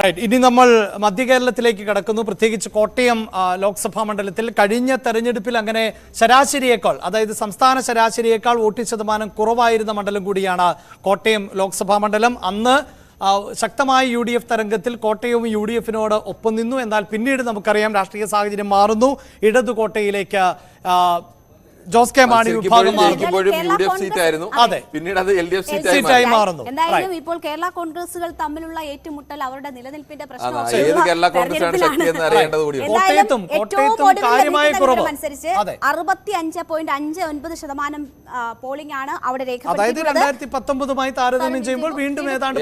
Right ഇനി നമ്മൾ മധ്യ കേരളത്തിലേക്ക് കടക്കുന്നു. പ്രത്യേകിച്ച് കോട്ടയം ലോക്സഭാ മണ്ഡലത്തിൽ കഴിഞ്ഞ തെരഞ്ഞെടുപ്പിൽ അങ്ങനെ ശരാശരിയേക്കാൾ അതായത് സംസ്ഥാന ശരാശരിയേക്കാൾ വോട്ട് ശതമാനം കുറവായിരുന്ന മണ്ഡലം കൂടിയാണ് കോട്ടയം ലോക്സഭാ മണ്ഡലം. അന്ന് ശക്തമായ യു ഡി എഫ് തരംഗത്തിൽ കോട്ടയവും യു ഡി എഫിനോട് ഒപ്പം നിന്നു. എന്നാൽ പിന്നീട് നമുക്കറിയാം രാഷ്ട്രീയ സാഹചര്യം മാറുന്നു. ഇടതു കോട്ടയിലേക്ക് ജോസ് കെ മാണി വിഭാഗം മാറുന്നു. ഇരിക്കുമ്പോഴും യു ഡി എഫ് സീറ്റ് ആയിരുന്നു അതെ. പിന്നീട് അത് എൽ ഡി എഫ് സീറ്റായി സീറ്റായി. മാറി മാറുന്നു എന്തായാലും ഇപ്പോൾ കേരള കോൺഗ്രസുകൾ തമ്മിലുള്ള ഏറ്റുമുട്ടൽ അവരുടെ നിലനിൽപ്പിന്റെ പ്രശ്നം. അനുസരിച്ച്. അറുപത്തി അഞ്ച് പോയിന്റ് അഞ്ച് ഒൻപത് ശതമാനം പോളിംഗ് ആണ് അവിടെ അതായത് രേഖപ്പെടുത്തിയിട്ടുള്ളത് രണ്ടായിരത്തി പത്തൊമ്പതുമായി താരതമ്യം ചെയ്യുമ്പോൾ വീണ്ടും ഏതാണ്ട്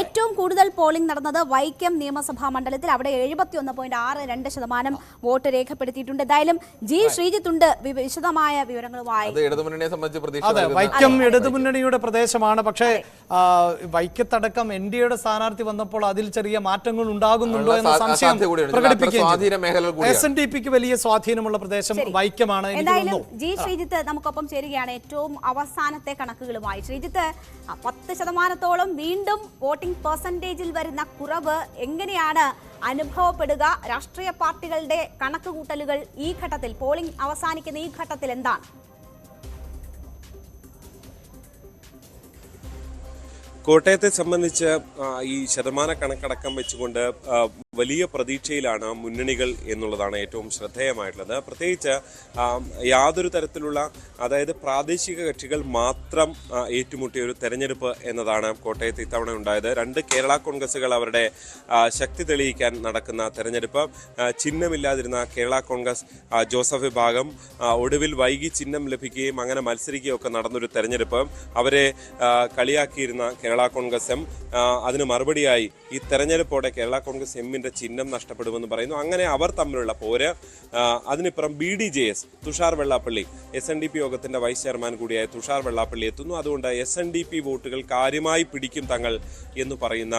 ഏറ്റവും കൂടുതൽ പോളിംഗ് നടന്നത് വൈക്കം നിയമസഭാ മണ്ഡലത്തിൽ അവിടെ എഴുപത്തി ഒന്ന് പോയിന്റ് ആറ് രണ്ട് ശതമാനം വോട്ട് രേഖപ്പെടുത്തിയിട്ടുണ്ട്. എന്തായാലും ജി ശ്രീജിത്ത് ഉണ്ട് വി- വിശദമായ വിവരങ്ങളുമായി. വൈക്കം ഇടതുമുന്നണിയുടെ പ്രദേശമാണ്. പക്ഷേ വൈക്കത്തടക്കം എൻ ഡി എയുടെ സ്ഥാനാർത്ഥി വന്നപ്പോൾ അതിൽ ചെറിയ മാറ്റങ്ങൾ ഉണ്ടാകുന്നുണ്ടോ എന്ന സംശയം പ്രകടിപ്പിക്കുകയും. എസ് എൻ ഡി പിക്ക് വലിയ സ്വാധീനമുള്ള പ്രദേശം വൈക്കമാണ് എന്തായാലും ജി. ശ്രീജിത്ത് നമുക്കൊപ്പം ചേരുകയാണ് ഏറ്റവും അവസാനത്തെ കണക്കുകളുമായി. ശ്രീജിത്ത് പത്ത് ശതമാനത്തോളം വീണ്ടും വോട്ടിംഗ് പെർസെന്റേജിൽ വരുന്ന കുറവ് എങ്ങനെയാണ് അനുഭവപ്പെടുക. രാഷ്ട്രീയ പാർട്ടികളുടെ കണക്കുകൂട്ടലുകൾ ഈ ഘട്ടത്തിൽ പോളിംഗ് അവസാനിക്കുന്ന ഈ ഘട്ടത്തിൽ എന്താണ്? കോട്ടയത്തെ സംബന്ധിച്ച് ഈ ശതമാന കണക്കടക്കം വെച്ചുകൊണ്ട് വലിയ പ്രതീക്ഷയിലാണ് മുന്നണികൾ എന്നുള്ളതാണ് ഏറ്റവും ശ്രദ്ധേയമായിട്ടുള്ളത്. പ്രത്യേകിച്ച് യാതൊരു തരത്തിലുള്ള അതായത് പ്രാദേശിക കക്ഷികൾ മാത്രം ഏറ്റുമുട്ടിയ ഒരു തെരഞ്ഞെടുപ്പ് എന്നതാണ് കോട്ടയത്ത് ഇത്തവണ ഉണ്ടായത്. രണ്ട് കേരള കോൺഗ്രസുകൾ അവരുടെ ശക്തി തെളിയിക്കാൻ നടക്കുന്ന തെരഞ്ഞെടുപ്പ്. ചിഹ്നമില്ലാതിരുന്ന കേരള കോൺഗ്രസ് ജോസഫ് വിഭാഗം ഒടുവിൽ വൈകി ചിഹ്നം ലഭിക്കുകയും അങ്ങനെ മത്സരിക്കുകയും ഒക്കെ നടന്നൊരു തെരഞ്ഞെടുപ്പ്. അവരെ കളിയാക്കിയിരുന്ന കേരള കോൺഗ്രസ് എം അതിന് മറുപടിയായി ഈ തെരഞ്ഞെടുപ്പോടെ കേരള കോൺഗ്രസ് എമ്മിന്റെ ചിഹ്നം നഷ്ടപ്പെടുമെന്ന് പറയുന്നു. അങ്ങനെ അവർ തമ്മിലുള്ള പോര് അതിനിപ്പുറം B D J S Thushar Vellappally S N D P യോഗത്തിന്റെ വൈസ് ചെയർമാൻ കൂടിയായ തുഷാർ വെള്ളാപ്പള്ളി എത്തുന്നു. അതുകൊണ്ട് എസ് എൻ ഡി പി വോട്ടുകൾ കാര്യമായി പിടിക്കും തങ്ങൾ എന്ന് പറയുന്ന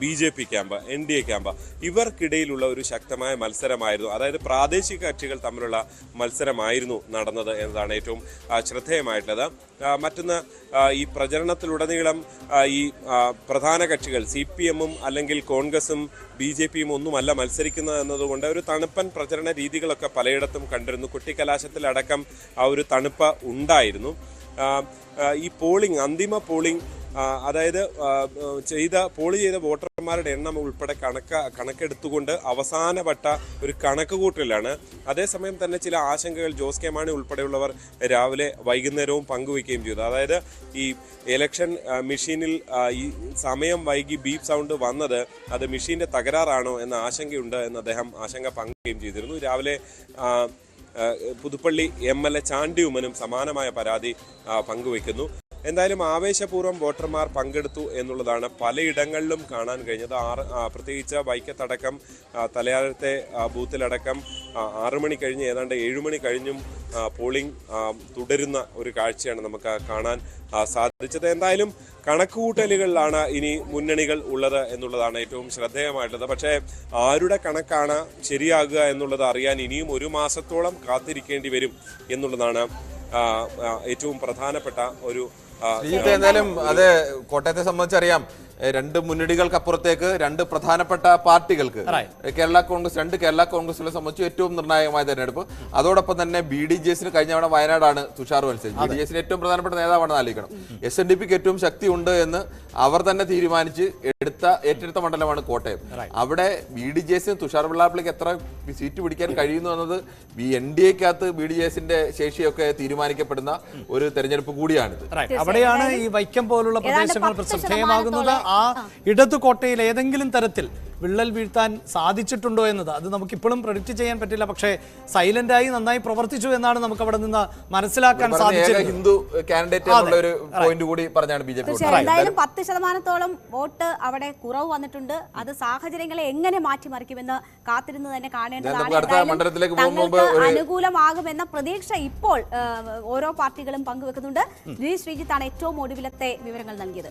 B J P camp N D A camp. ഇവർക്കിടയിലുള്ള ഒരു ശക്തമായ മത്സരമായിരുന്നു. അതായത് പ്രാദേശിക കക്ഷികൾ തമ്മിലുള്ള മത്സരമായിരുന്നു നടന്നത് എന്നതാണ് ഏറ്റവും ശ്രദ്ധേയമായിട്ടുള്ളത്. മറ്റൊന്ന് ഈ പ്രചരണത്തിലുടനീളം ഈ പ്രധാന കക്ഷികൾ സി പി എമ്മും അല്ലെങ്കിൽ കോൺഗ്രസും ബി ജെ പിയും ഒന്നുമല്ല മത്സരിക്കുന്നത് എന്നതുകൊണ്ട് ഒരു തണുപ്പൻ പ്രചരണ രീതികളൊക്കെ പലയിടത്തും കണ്ടിരുന്നു. കുട്ടിക്കലാശത്തിലടക്കം ആ ഒരു തണുപ്പ് ഉണ്ടായിരുന്നു. ഈ പോളിംഗ് അന്തിമ പോളിംഗ് അതായത് ചെയ്ത പോളി ചെയ്ത വോട്ടർമാരുടെ എണ്ണം ഉൾപ്പെടെ കണക്ക കണക്കെടുത്തുകൊണ്ട് അവസാനവട്ട ഒരു കണക്ക് കൂട്ടലാണ് അതേസമയം തന്നെ ചില ആശങ്കകൾ ജോസ് കെ മാണി ഉൾപ്പെടെയുള്ളവർ രാവിലെ വൈകുന്നേരവും പങ്കുവയ്ക്കുകയും ചെയ്തു. അതായത് ഈ ഇലക്ഷൻ മെഷീനിൽ ഈ സമയം വൈകി ബീപ് സൗണ്ട് വന്നത് അത് മെഷീന്റെ തകരാറാണോ എന്ന ആശങ്കയുണ്ട് എന്ന് അദ്ദേഹം ആശങ്ക പങ്കുവയ്ക്കുകയും ചെയ്തിരുന്നു. രാവിലെ Puthuppally M L A Chandy സമാനമായ പരാതി പങ്കുവയ്ക്കുന്നു. എന്തായാലും ആവേശപൂർവം വോട്ടർമാർ പങ്കെടുത്തു എന്നുള്ളതാണ് പലയിടങ്ങളിലും കാണാൻ കഴിഞ്ഞത്. ആറ് പ്രത്യേകിച്ച് വൈക്കത്തടക്കം തലയാളത്തെ ബൂത്തിലടക്കം ആറു മണി കഴിഞ്ഞ് ഏതാണ്ട് ഏഴുമണി കഴിഞ്ഞും പോളിംഗ് തുടരുന്ന ഒരു കാഴ്ചയാണ് നമുക്ക് കാണാൻ സാധിച്ചത്. എന്തായാലും കണക്കുകൂട്ടലുകളിലാണ് ഇനി മുന്നണികൾ ഉള്ളത് എന്നുള്ളതാണ് ഏറ്റവും ശ്രദ്ധേയമായിട്ടുള്ളത്. പക്ഷേ ആരുടെ കണക്കാണ് ശരിയാകുക എന്നുള്ളത് അറിയാൻ ഇനിയും ഒരു മാസത്തോളം കാത്തിരിക്കേണ്ടി വരും എന്നുള്ളതാണ് ഏറ്റവും പ്രധാനപ്പെട്ട ഒരു ശ്രീജിത്ത് എന്തായാലും അത് കോട്ടയത്തെ സംബന്ധിച്ചറിയാം. രണ്ട് മുന്നണികൾക്കപ്പുറത്തേക്ക് രണ്ട് പ്രധാനപ്പെട്ട പാർട്ടികൾക്ക് കേരള കോൺഗ്രസ് രണ്ട് കേരള കോൺഗ്രസിനെ സംബന്ധിച്ച് ഏറ്റവും നിർണായകമായ തെരഞ്ഞെടുപ്പ്. അതോടൊപ്പം തന്നെ ബി ഡി ജെ എസിന് കഴിഞ്ഞ തവണ വയനാടാണ് തുഷാർ മത്സരിച്ചത്. ബി ഡി ജെ എസിന് ഏറ്റവും പ്രധാനപ്പെട്ട നേതാവാണെന്ന് ആലോചിക്കണം. എസ് എൻ ഡി പിക്ക് ഏറ്റവും ശക്തി ഉണ്ട് എന്ന് അവർ തന്നെ തീരുമാനിച്ച് എടുത്ത ഏറ്റെടുത്ത മണ്ഡലമാണ് കോട്ടയം. അവിടെ ബി ഡി ജെ എസിന് തുഷാർ വെള്ളാപ്പള്ളിക്ക് എത്ര സീറ്റ് പിടിക്കാൻ കഴിയുന്നു എന്നത് ബി എൻ ഡി എക്കകത്ത് ബി ഡി ജെ എസിന്റെ ശേഷിയൊക്കെ തീരുമാനിക്കപ്പെടുന്ന ഒരു തെരഞ്ഞെടുപ്പ് കൂടിയാണിത്. അവിടെയാണ് ഈ വൈക്കം പോലുള്ള പ്രദേശങ്ങൾ ശ്രദ്ധേയമാകുന്നത് ആ ഇടതു കോട്ടയിൽ ഏതെങ്കിലും തരത്തിൽ വിള്ളൽ വീഴ്ത്താൻ സാധിച്ചിട്ടുണ്ടോ എന്നത് അത് നമുക്ക് ഇപ്പോഴും പ്രൊഡിക്റ്റ് ചെയ്യാൻ പറ്റില്ല. പക്ഷേ സൈലന്റായി നന്നായി പ്രവർത്തിച്ചു എന്നാണ് നമുക്ക് അവിടെ നിന്ന് മനസ്സിലാക്കാൻ സാധിച്ചിട്ടുണ്ട് സാധിച്ചത്. ഹിന്ദു കാൻഡിഡേറ്റ് എന്നുള്ള ഒരു പോയിന്റ് കൂടി പറഞ്ഞാണ് ബി ജെ പി എന്തായാലും പത്ത് ശതമാനത്തോളം വോട്ട് അവിടെ കുറവ് വന്നിട്ടുണ്ട്. അത് സാഹചര്യങ്ങളെ എങ്ങനെ മാറ്റിമറിക്കുമെന്ന് കാത്തിരുന്ന് തന്നെ കാണേണ്ടതാണ്. അനുകൂലമാകുമെന്ന പ്രതീക്ഷ ഇപ്പോൾ ഓരോ പാർട്ടികളും പങ്കുവെക്കുന്നുണ്ട്. ജി ശ്രീജിത്താണ് ഏറ്റവും ഒടുവിലത്തെ വിവരങ്ങൾ നൽകിയത്.